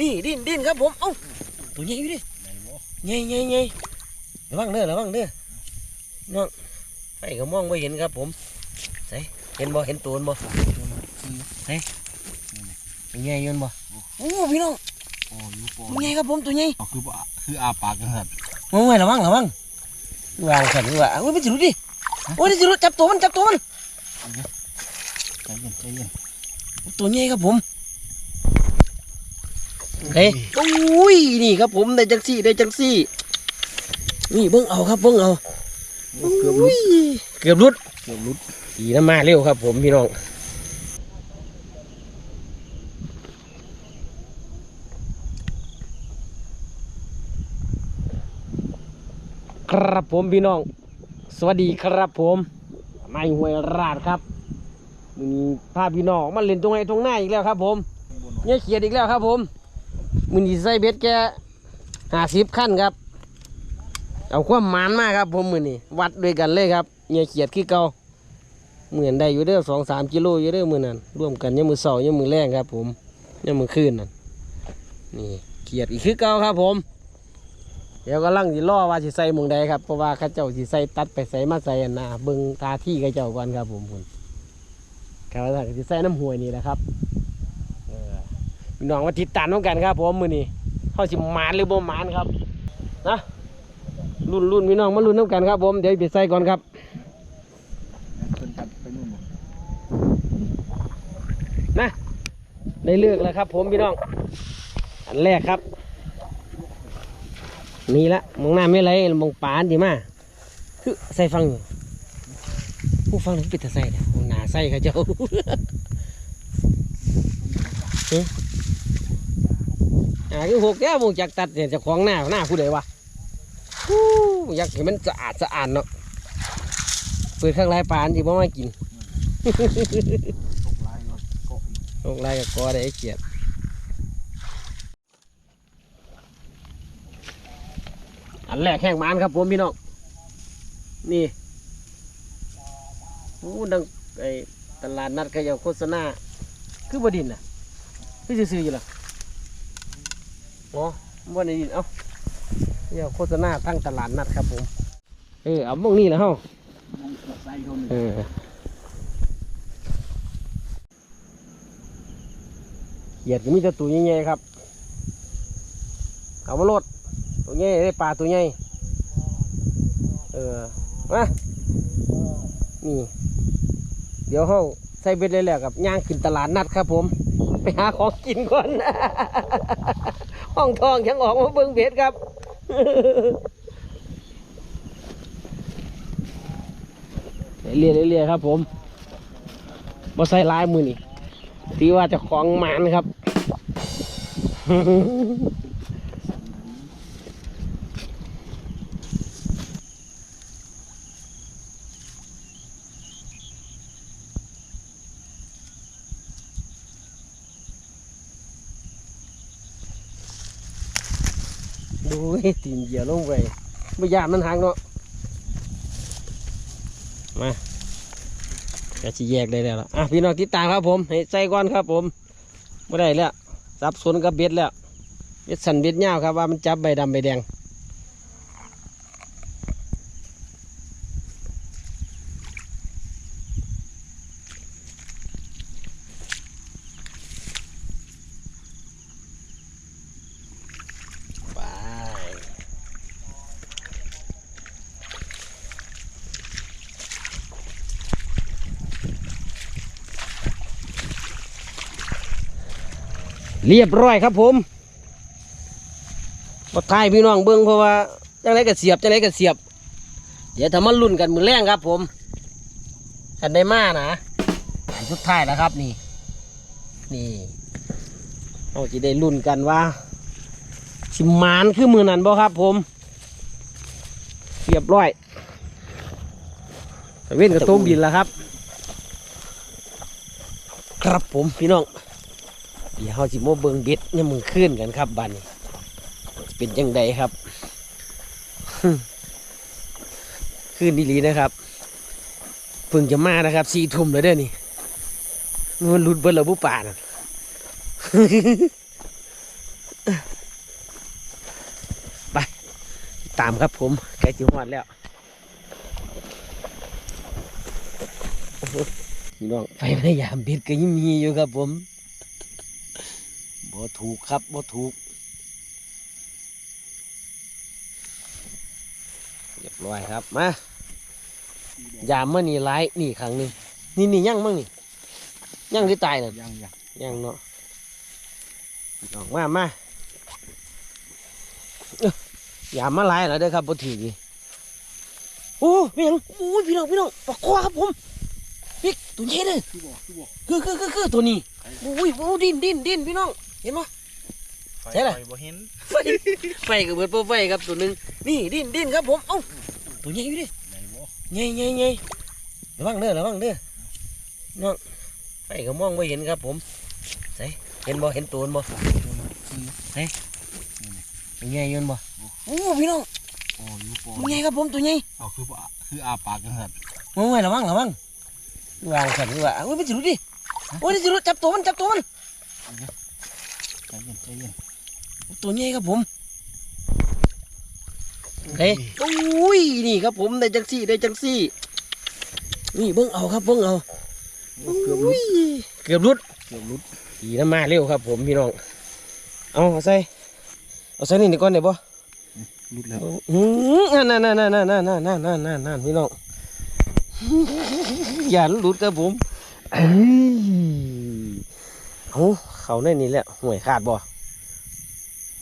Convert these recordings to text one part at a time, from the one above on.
นี่ดิ้นดิ้นครับผมเอ้าตัวใหญ่อยู่ดิไหนบ่ใหญ่ใหญ่ใหญ่ระวังเด้อระวังเด้อน้องไปก็มองไม่เห็นครับผมใส่เห็นบ่เห็นตัวมันบ่เป็นไงยืนบ่โอ้พี่น้องโอ้ยูโปตัวใหญ่ครับผมตัวใหญ่คือบ่คืออาปากกันครับโอ้ยระวังระวังวางขันว่าโอ้ยไม่จะรู้ดิโอ้ยไม่จะรู้จับตัวมันจับตัวมันใจเย็นใจเย็นตัวใหญ่ครับผม เฮ้ยโอ้ยนี่ครับผมได้จังซี่ได้จังซี่ นี่เบิ่งเอาครับเบิ่งเอาโอ้เกือบหลุดอุ้ยเกือบรุดเกือบหลุดขี่น้ำมาเร็วครับ ผมพี่น้องครับผมพี่น้อง สวัสดีครับผมนายห้วยราดครับมีพาพี่น้องมาเล่นตรงไหนตรงหน้าอีกแล้วครับ ผมเนี่ยเขียดอีกแล้วครับผม มือนี้ใส่เบ็ดแกห้าสิบขั้นครับ เอาความมานมากครับ ผมมือนี้วัดด้วยกันเลยครับเนี่ยเขียดคือเกาเหมือนได้อยู่เด้อสองสามกิโลอยู่เด้อมือนั้นร่วมกันยังมือเสายังมือแรงครับ ผมยังมือคืนนั่นนี่เขียดอีกคือเกาครับ ผม เดี๋ยวก็ลังสิล่อว่าสิใส่หมองใดครับเพราะว่าข้าเจ้าสิใส่ตัดไปใส่มาใส่นะเบิ่งทาที่ข้าเจ้าก่อนครับ ผมคุณครับว่าสิใส่น้ำห่วยนี่แหละครับ พี่น้องมาติดตามน้องกันครับผมมือนี้เขาสิหมานหรือบ่หมานครับนะรุ่นรุ่นพี่น้องมารุ่นน้ำกันครับผมเดี๋ยวไปใส่ก่อนครับเพิ่นจับไปนู่นบ่นะได้เลือกแล้วครับ ผมพี่น้อง อันแรกครับนี่ละมองหน้าไม่ไรมองปานดีมากคือใส่ฟังอยู่ผู้ฟังนี่ปิดต่ใส่เนี่ยมองหน้าใส่เขาเจ้า อ่าคือหกแก้วมงจากตัดเนี่ยจะคล้องหน้าหน้าผู้ใดวะฮู้อยากเห็นมันสะอาดสะอาดเนาะเปิดข้างไรปานที่พ่มากินตกลก็กอไล่กับกอได้เกียดอันแรกแห้งมันครับผมพี่น้องนี่โอ้ดังไอตลาดนัดก็ยังโฆษณาคือบดินน่ะคือซื้ออยู่ล่ะอ๋ อบ่ได้ยินเอ้าเดี๋ยวโฆษณาทั้งตลาดนัดครับผม เออเอามองนี่แหละเฮามองเกือบใส่เขานี่เออเหยียดก็มีแต่ตัวใหญ่ๆครับ เอามาโลดตัวใหญ่ได้ปลาตัวใหญ่เออมานี่ เดี๋ยวเฮาใส่เบ็ดเลยแหละกับย่างขึ้นตลาดนัดครับผม ไปหาของกินก่อน ห้องทองยังออกมาเบิ่งเบ็ดครับเรียเรียครับ ผมบ่ใส่ลายมือนี่ที่ว่าจะคลองมานครับ ยตีนเหยียลงไปไม่ยานมันหักเนาะมาก็จะแยกได้แล้วอะพี่น้องติดตามครับผมให้ใจก่อนครับผมไม่ได้แล้วสับสนกับเบ็ดแล้วเบ็ดสันเบ็ดงาครับว่ามันจับใบดำใบแดง เรียบร้อยครับผมบดท้ายพี่น้องเบิ้งเพราะว่าจังไรก็เสียบจังไรก็เสียบ เดี๋ยวทำมันลุ่นกันมือแรงครับผมกันได้มานะอันสุดท้ายแล้วครับนี่ นี่เราจะได้ลุ่นกันว่า สิมานคือมือนั้นบ่ครับผมเรียบร้อยเว้นกับต้มบินแล้วครับ ครับผมพี่น้อง ปีเฮาสิโมาเบิงบิดเนี่ยมึงขึ้นกันครับบันเป็นยังไงครับขึ้นดีลีนะครับเพิ่งจะมานะครับสี่ทุ่มแล้วเด้อนี่มันหลุดเบิ้ลเราบุป่านะไป ตามครับผมไก่จิ๋วหอดแล้วพี่น้องไปพยายามบิดก็ยังมีอยู่ครับผม บ่ถูกครับบ่ถูกเรียบร้อยครับมายามเมื่อนี่ไล่นี่ครั้งหนึงนี่นี่ยังมั่งนี่ยังที่ตายน่ะยังยังยังเนาะออกมามาเอ้ออย่ามาไล่แล้วเด้อครับบ่ถือนี่โอ้พี่น้องโอ้ยพี่น้องพี่น้องปลาคอครับผมพี่ตัวใหญ่เลยคือบอกคือบอกคือคือคือคือตัวนี้โอ้ยโอ้ดิ้นดิ้นดิ้นพี่น้อง เห็นไหมใช่เหรอไฟบ่เห็นไฟไฟกับเบิดบ่ไฟครับตัวหนึ่งนี่ดิ้นดิ้นครับผมเอ้าตัวใหญ่อยู่ดิไหนบ่ใหญ่ใหญ่ใหญ่ระวังเด้อระวังเด้อน้องไฟก็มองไม่เห็นครับผมใส่เห็นบ่เห็นตัวมันบ่เป็นไงยืนบ่โอ้พี่น้องโอ้ยปอเป็นไงครับผมตัวใหญ่เอาคือปะคืออาปากกันครับโอ้ยระวังระวังวางสั่นดีกว่าโอ้ยไม่จิรู้ดิโอ้ยไม่จิรู้จับตัวมันจับตัวมัน ใจเย็นใจเย็นตัวใหญ่ครับผมเฮ้ยโอ้ยนี่ครับผมได้จังซี่ได้จังซี่ นี่เบิ่งเอาครับเบิ่งเอาโอ้เกือบหลุดโอ้ยเกือบรุดเกือบหลุดดีนะมาเร็วครับ ผมพี่น้องเอาเอาใส่เอาใส่นี่ดีก่อนเดี๋ยวบ่หลุดแล้วอืมนั่นนั่นนั่นนั่นนั่นนั่นนั่นนั่นนั่นนั่นพี่น้องอย่าหลุดครับผมเอ้ยเอา เขาในนี่แหละห่วยขาดบ่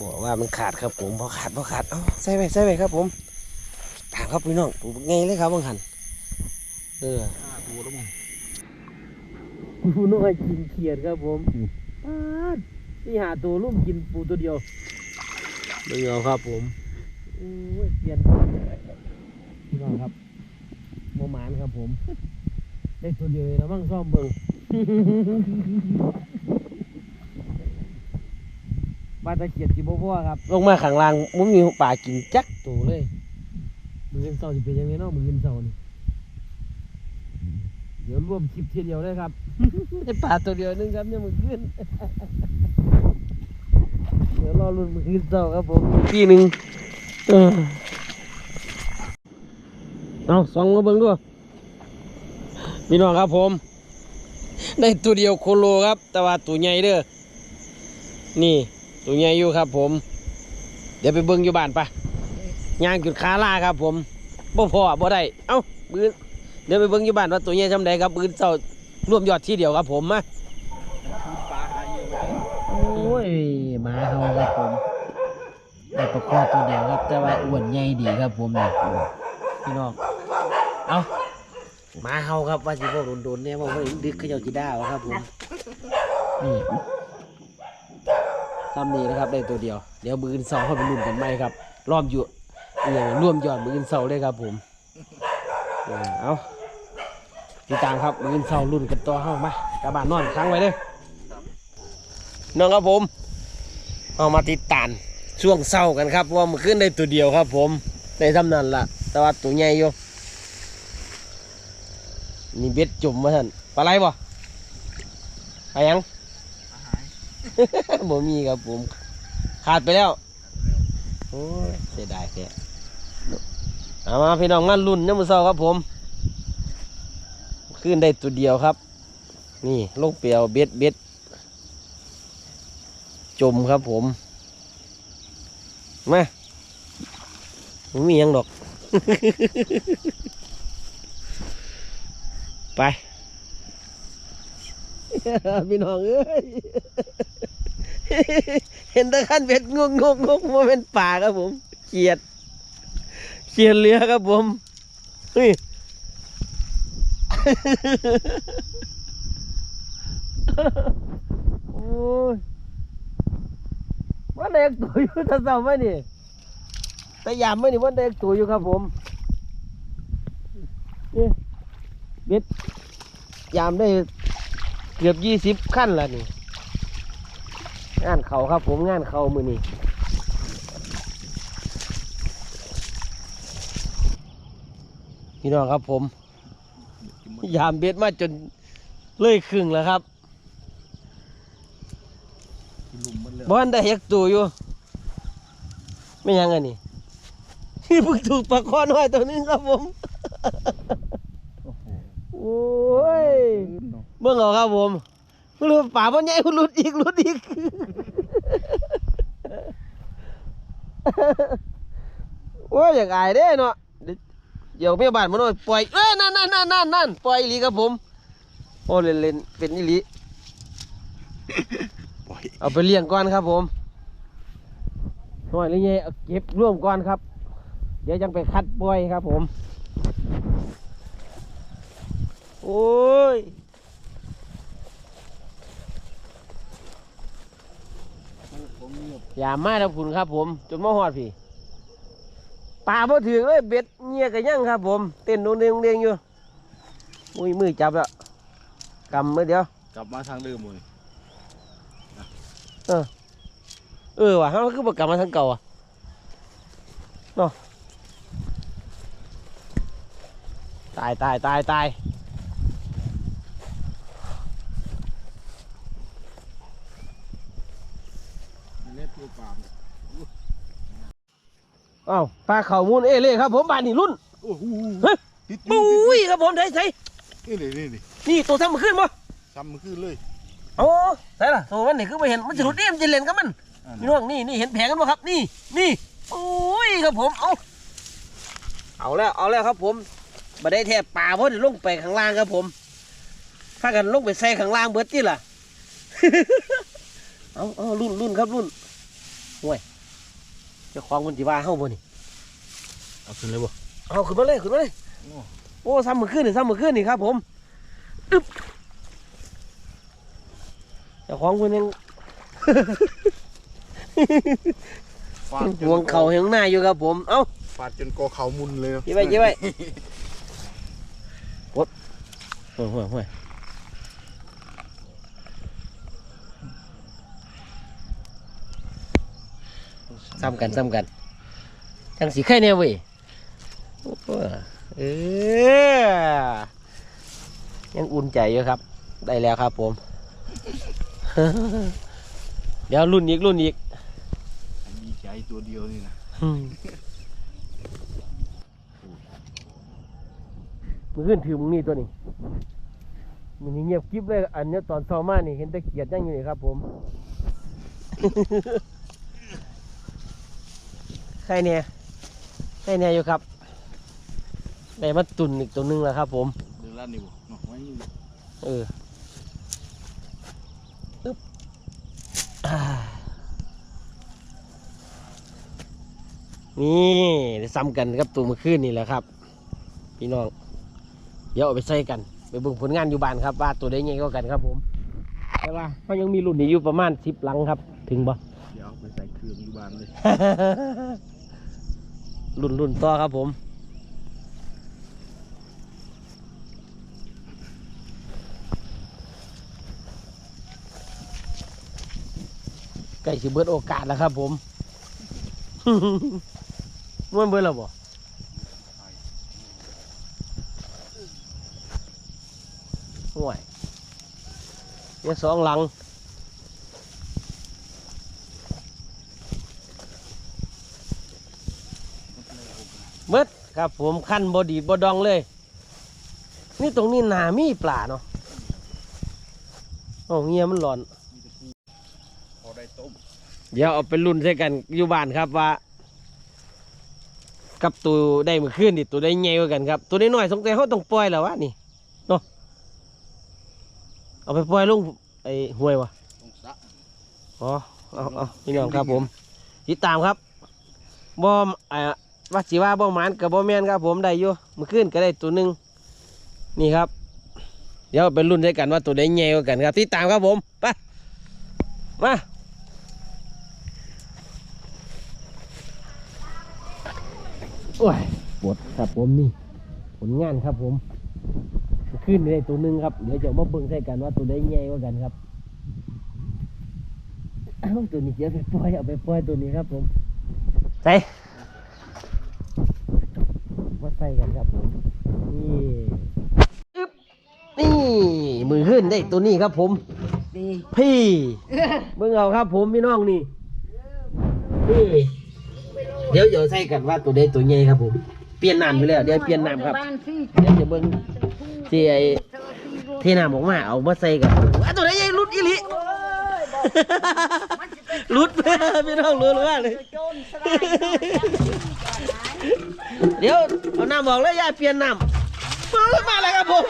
บอกว่ามันขาดครับผมพอขาดพอขาดเอาใส่ไปใส่ไปครับผมถามครับพี่น้องปูไงเลยครับบางหันเออห้าตัวแล้วมั้งปูน้อยกินเขียดครับผมปาดนี่หาตัวลุ่มกินปูตัวเดียวเบิ่งเอาครับผมโอ้ยเขียนพี่น้องครับโมหมานครับผมได้ตัวเดียวแล้วบ้างซ่อมเบิ่ง บาตะเกียดจิบพ่อครับลงมาข้างล่างมุ้งมีป่ากินจักตัวเลย มือเงินเสาจะเป็นยังไงเนาะมือเงินเสานี่เดี๋ยวรวมคลิปเทียเดียวเลยครับ ได้ป่าตัวเดียวนึงครับเนี่ยมือขึ้น เดี๋ยวรอรุ่นมือขึ้นเสาครับผมปีหนึ่งเออเอาสองมาเบิ่งด้วยพี่น้องครับผม ได้ตัวเดียวโคโลครับ แต่ว่าตัวใหญ่เด้อนี่ ตัวใหญ่อยู่ครับ ผม เดี๋ยวไปเบิ่งอยู่บ้านปะย่างจุดคาล่าครับ ผมบ่พอบ่ได้เอ้าปืนเดี๋ยวไปเบิ่งอยู่บ้านว่าตัวใหญ่จำได้ครับปืนเจ้ารวมยอดที่เดียวครับ ผมมาปลาหายอยู่โอ้ยมาเฮาครับผมได้ประกอบตัวเดียวครับ แต่ว่าอ้วนใหญ่ดีครับ ผมนี่พี่น้องเอามาเฮาครับว่าสิพวกโดนๆเนี่ยว่าเฮ้ยดึกขาเจ้าจีด้าวครับผมนี่ ซ้ำนี้นะครับได้ตัวเดียว เดี๋ยวมืออนเสาเข้าไปลุ้นกันไหมครับรอบอยู่เออร่วมยอดมืออนเสาเลยครับผมเอาติดตามครับมืออนเสาลุ้นกันต่อเข้ามากระบานนอนค้างไว้เลยน้องครับผมเอามาติดตามช่วงเศร้ากันครับเพราะว่ามันขึ้นได้ตัวเดียวครับ ผมได้ทำนั้นละแต่ว่าตัวใหญ่อยู่นี่เบ็ดจุ่มมาท่านปลาไหลบ่ไปยัง บ่มีครับผม ขาดไปแล้ว โอ้ยเสียดายแค่เอามาพี่น้องมาลุ่นเนี่ยามมือเศร้าครับผม ขึ้นได้ตัวเดียวครับ นี่ลูกเปียวเบ็ดเบ็ดจมครับผม มาไม่มียังดอก ไป พี่น้องเอ้ยเห็นแตะขั้นเบ็ดงงงงงว่าเป็นป่าครับผมเขียดเขียดเรือครับผมเฮ้ยโอ้ยวันเด็กตัวอยู่ตะเสาไหมนี่แต่ยามไหมนี่วันเด็กตัวอยู่ครับผมนี่เบ็ดยามได้ กือบยี่สิบขั้นแล้วนี่ งานเขาครับผมงานเขามือนี่พี่น้องครับผม ยามเบ็ดมาจนเลยครึ่งแล้วครับลุมมันเลยบ้านได้ยักตัวอยู่ ไม่ยังไงนี่นี่เพิ่งถูกปลาคอน้อยตัวหนึงครับผมโอ้โห โอ้ยเนาะเบิ่งเอาครับผมเพิ่งรู้ป่าบ่ใหญ่หลุดอีกหลุดอีกโอ้ยอยากอายเด้เนาะเดี๋ยวเมียบ้านมาหน่อยปล่อยเอ้ยนั่นนั่นนั่นนั่นนั่นปล่อยอีหลีครับผมโอ้เล่นเล่นเป็นอีหลีเอาไปเลี้ยงก่อนครับผมหน่อยหรือไงเอาเก็บร่วมก่อนครับ เดี๋ยวจังไปคัดปล่อยครับผม โอ้ยผมเงียบอย่ามาแล้วคุณครับผม จนมาหอดพี่ปลาพอถึงเลยเบ็ดเงียกันยังครับผม เต้นโดนเดงโดนเดงอยู่มุ้ยมือจับแล้วกำมือเดียวกลับมาทางเดิมเลยเออว่ะเขาคือบอกกลับมาทางเก่าอะเนาะตายตายตายตาย เล็ดตัวปาม อ้าวปลาเข่ามูลเอเล่ครับผมบานนี่รุ่นโอ้โหเฮ้ยติดปุ้ยครับผมใส่ใส่นี่เลยนี่นี่นี่ตัวซ้ำมันขึ้นบ่ซ้ำมันขึ้นเลย โอ้ใส่ล่ะตัวมันนี่คือไปเห็นมันจะหลุดนี่มันจะเล่นกับมันอันพี่น้องนี่นี่เห็นแผงกันบ่ครับ นี่นี่โอ้ยครับผมเอาเอาแล้วเอาแล้วครับผมบัได้แทบป่าเพราะเดี๋ยวลงไปข้างล่างครับผมถ้ากันลงไปใส่ข้างล่างเบิดที่ล่ะ เอาเอารุ่นรุ่นครับรุ่นห่วย เจ้าของมันจีว่าเฮ้าบ่นี่เอาขึ้นเลยบ่เอาขึ้นมาเลยขึ้นมาเลยโอ้โอ้ซ้ำมือขึ้นนี่ซ้ำมือขึ้นนี่ครับ ผมอึ๊บเจ้าของคนยังฟาดจนห่วงเข่าแหงหน้าอยู่ครับผม เอ้าฟาดจนกอเข่ามุนเลยยี่ไว้ยี่ไว้ห่วยห่วยห่วย ซ้ำกันซ้ำกันจังสีไข่แน่เว้ยโอ้โหเออยังอุ่นใจอยู่ครับ ได้แล้วครับผม เดี๋ยวรุ่นอีกรุ่นอีกดีใจตัวเดียวนี่นะอืมมือขึ้นถือมึงนี่ตัวนี้มันเงียบกริบเลย อันเนี้ยตอนเช้ามานี่เห็นแต่เกียดยังอยู่นี่ครับผม ใครเนี่ยใครเนี่ยอยู่ครับได้มาตุนอีกตัวหนึงแล้วครับ ผมเดินลาดนี่บ่เนาะไว้อยู่เอออึ๊บอ่านี่ได้ซ้ำกันกับตัวเมื่อคืนนี่แหละครับ พี่น้องเดี๋ยวเอาไปใส่กัน ไปเบิ่งผลงานอยู่บ้านครับ ว่าตัวได้ไงก็กันครับผม แต่ว่าเขายังมีรุ่นนี้อยู่ประมาณสิบลังครับ ถึงบ่เดี๋ยวเอาไปใส่เครื่องอยู่บ้านเลย รุ่นรุ่นต่อครับผม ใกล้สิเบิดโอกาสแล้วครับผมมันเบิดแล้วบ่ห่วยยังสองหลัง เบิดครับผมขั้นบอดีดบดองเลย นี่ตรงนี้นามีปลาเนาะโอ้เงียมันหลอน พอได้ต้มเดี๋ยวเอาไปรุ่นใส่กันอยู่บ้านครับว่า กับตัวได้เมื่อคืนนี่ตัวได้ใหญ่กว่ากันครับ ตัวน้อยสงสัยเขาต้องปล่อยแล้ววะนี่เนาะเอาไปปล่อยลงไอ้ห้วยวะต้องสะอ๋อเอาเอาพี่น้องครับผมติดตามครับบอมอ่า วัดสิว่าบ่หมานกับบอแมนครับผมได้อยู่มื่อคืนก็ได้ตัวหนึ่งนี่ครับ เดี๋ยวเป็นรุ่นด้วยกันว่าตัวใดใหญ่กว่ากันครับติดตามครับผมไปมาโอ้ยปวดครับผมนี่ผลงานครับผมเมื่อคืนได้ตัวหนึ่งครับเดี๋ยวจะมาเบิ่งใส่กันว่าตัวใดใหญ่กว่ากันครับเอาตัวนี้เดี๋ยวไปปล่อยเอาไปปล่อยตัวนี้ครับผมใส่ ส่กันครับผมนี่อึ๊บนี่มือขึ้นได้ตัวนี้ครับผมดีพี่เบิ่งเอาครับผมพี่น้องนี่นี่เดี๋ยวเดี๋ยวใส่กันว่าตัวใดตัวใหญ่ครับผมเปลี่ยนน้ำไปแล้วเดี๋ยวเปลี่ยนน้ำครับบ้านสิเดี๋ยวจะเบิ่งที่ไอ้เที่น้ำออกมาเอามาใส่กันว่าตัวใดใหญ่รุดอีหลิรุดพี่น้องรู้รู้ว่าเลยโจรสลาย เดี๋ยวเอาน้ำบอกแล้วอย่าเปลี่ยนน้ำมามาเลยครับผม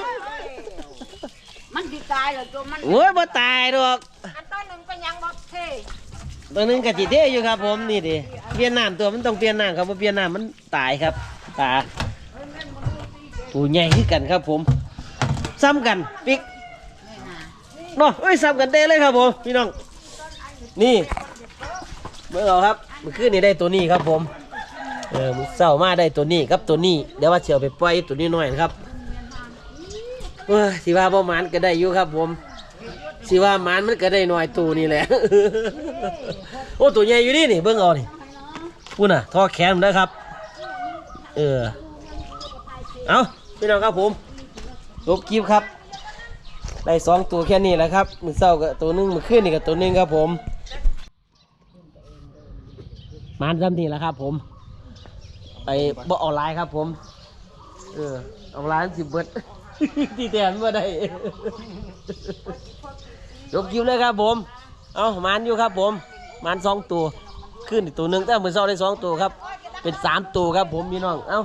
มันสิตายเหรอโจรมันโอ้ยบ่ตายดอกอันต้นหนึ่งเป็นยังบ่เท่ตัวหนึงกะจิเด้อยู่ครับผมนี่ดิเปลี่ยนน้ำตัวมันต้องเปลี่ยนน้ำครับบ่เปลี่ยนน้ำมันตายครับตาตัวใหญ่ขึ้นกันครับผม ซ้ำกันปิ๊กเนาะเอ้ยซ้ำกันเด้เลยครับผมพี่น้องนี่เมื่อเราครับเมื่อคืนนี้ได้ตัวนี้ครับผม เออมื้อเศร้ามาได้ตัวนี้ครับตัวนี้เดี๋ยวว่าเชียวไปปล่อยตัวนี้หน่อยนะครับเออสิว่าประมาณก็ได้อยู่ครับ ผมสิว่าหมันมันก็ได้หน่อยตัวนี่แหละ โอ้ตัวใหญ่อยู่นี่นี่เบิ่งเอานี่พูดน่ะท่อแขนมันนะครับ เออเอาพี่น้องครับผมลบคลิปครับได้สองตัวแค่นี้แหละครับมือเศร้ากับตัวหนึงมือขึ้นนี่กับตัวหนึงครับผมมานจำนี่แหละครับผม ไปบ่ออนไลน์ครับผม เออออนไลน์สิเบิด ที่แทนเมื่อได้ ยกคิวเลยครับผม เอามานอยู่ครับผมมานสองตัว ขึ้นอีกตัวหนึ่งแต่เหมือเศร้าได้สองตัวครับ เป็นสามตัวครับผมพี่น้อง เอ้า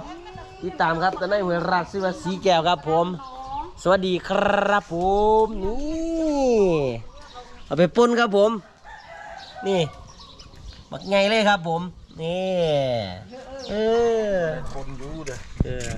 ติดตามครับตอนนี้หวยรักซิวาสีแก้วครับผม สวัสดีครับผมนี่เอาไปปุ้นครับผม นี่บักไงเลยครับผม นี่ เออคนรู้เด้อเออ